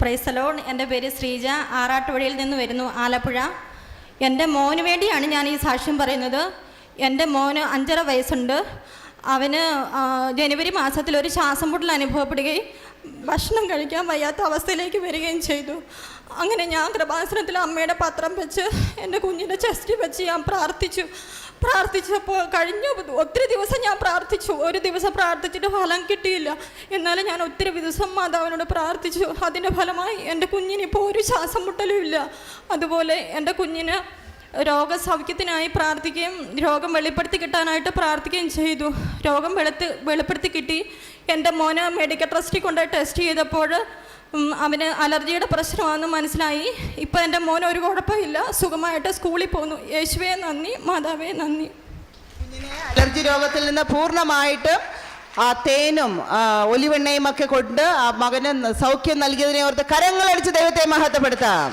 പ്രൈസലോൺ എന്റെ പേര് ശ്രീജ. ആറാട്ടുവഴിയിൽ നിന്ന് വരുന്നു ആലപ്പുഴ. എന്റെ മോന് വേണ്ടിയാണ് ഞാൻ ഈ സാക്ഷ്യം പറയുന്നത്. എന്റെ മോന് അഞ്ചര വയസ്സുണ്ട്. അവന് ജനുവരി മാസത്തിൽ ഒരു ശ്വാസം മുട്ടൽ അനുഭവപ്പെടുകയും ഭക്ഷണം കഴിക്കാൻ വയ്യാത്ത അവസ്ഥയിലേക്ക് വരികയും ചെയ്തു. അങ്ങനെ ഞാൻ കൃപാസനത്തിൽ അമ്മയുടെ പത്രം വെച്ച് എന്റെ കുഞ്ഞിന്റെ ചെസ്റ്റ് വെച്ച് ഞാൻ പ്രാർത്ഥിച്ചു. പ്രാർത്ഥിച്ചപ്പോൾ കഴിഞ്ഞ ഒത്തിരി ദിവസം ഞാൻ പ്രാർത്ഥിച്ചു. ഒരു ദിവസം പ്രാർത്ഥിച്ചിട്ട് ഫലം കിട്ടിയില്ല. എന്നാലും ഞാൻ ഒത്തിരി ദിവസം മാതാവിനോട് പ്രാർത്ഥിച്ചു. അതിന്റെ ഫലമായി എന്റെ കുഞ്ഞിന് ഇപ്പോൾ ഒരു ശ്വാസം മുട്ടലും ഇല്ല. അതുപോലെ എന്റെ കുഞ്ഞിന് രോഗസൗഖ്യത്തിനായി പ്രാർത്ഥിക്കുകയും രോഗം വെളിപ്പെടുത്തി കിട്ടാനായിട്ട് പ്രാർത്ഥിക്കുകയും ചെയ്തു. രോഗം വെളുത്ത് വെളിപ്പെടുത്തി കിട്ടി. എന്റെ മോന് മെഡിക്കൽ ട്രസ്റ്റിൽ കൊണ്ട് ടെസ്റ്റ് ചെയ്തപ്പോൾ അവന് അലർജിയുടെ പ്രശ്നമാണെന്ന് മനസ്സിലായി. ഇപ്പം എന്റെ മോൻ ഒരു കുഴപ്പമില്ല സുഖമായിട്ട് സ്കൂളിൽ പോകുന്നു. യേശുവേ നന്ദി മാതാവേ നന്ദി. അലർജി രോഗത്തിൽ നിന്ന് പൂർണമായിട്ട് ആ തേനും ഒലിവെണ്ണയും ഒക്കെ കൊണ്ട് ആ മകന് സൗഖ്യം നൽകിയതിനെ ഓർത്ത് കരങ്ങളടിച്ച് ദൈവത്തെ മഹത്വപ്പെടുത്താം.